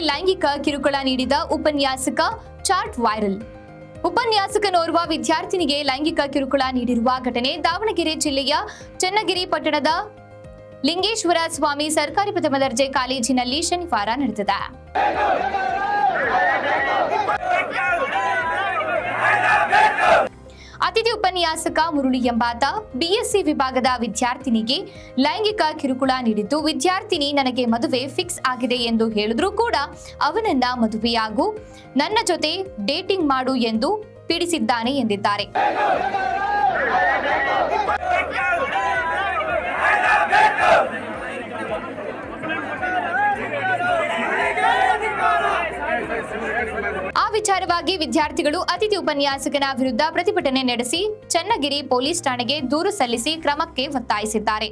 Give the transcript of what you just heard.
ಲೈಂಗಿಕ ಕಿರುಕುಳ ನೀಡಿದ ಉಪನ್ಯಾಸಕ ಚಾರ್ಟ್ ವೈರಲ್. ಉಪನ್ಯಾಸಕನೋರ್ವ ವಿದ್ಯಾರ್ಥಿನಿಗೆ ಲೈಂಗಿಕ ಕಿರುಕುಳ ನೀಡಿರುವ ಘಟನೆ ದಾವಣಗೆರೆ ಜಿಲ್ಲೆಯ ಚನ್ನಗಿರಿ ಪಟ್ಟಣದ ಲಿಂಗೇಶ್ವರ ಸ್ವಾಮಿ ಸರ್ಕಾರಿ ಪ್ರಥಮ ದರ್ಜೆ ಕಾಲೇಜಿನಲ್ಲಿ ಶನಿವಾರ ನಡೆದಿದೆ. ಅತಿಥಿ ಉಪನ್ಯಾಸಕ ಮುರುಳಿ ಎಂಬಾತ ಬಿಎಸ್ಸಿ ವಿಭಾಗದ ವಿದ್ಯಾರ್ಥಿನಿಗೆ ಲೈಂಗಿಕ ಕಿರುಕುಳ ನೀಡಿದ್ದು, ವಿದ್ಯಾರ್ಥಿನಿ ನನಗೆ ಮದುವೆ ಫಿಕ್ಸ್ ಆಗಿದೆ ಎಂದು ಹೇಳಿದ್ರೂ ಕೂಡ ಅವನನ್ನ ಮದುವೆಯಾಗು, ನನ್ನ ಜೊತೆ ಡೇಟಿಂಗ್ ಮಾಡು ಎಂದು ಪೀಡಿಸಿದ್ದಾನೆ ಎಂದಿದ್ದಾರೆ. ವಿಚಾರವಾಗಿ ವಿದ್ಯಾರ್ಥಿಗಳು ಅತಿಥಿ ಉಪನ್ಯಾಸಕನ ವಿರುದ್ಧ ಪ್ರತಿಭಟನೆ ನಡೆಸಿ ಚನ್ನಗಿರಿ ಪೊಲೀಸ್ ಠಾಣೆಗೆ ದೂರು ಸಲ್ಲಿಸಿ ಕ್ರಮಕ್ಕೆ ಒತ್ತಾಯಿಸಿದ್ದಾರೆ.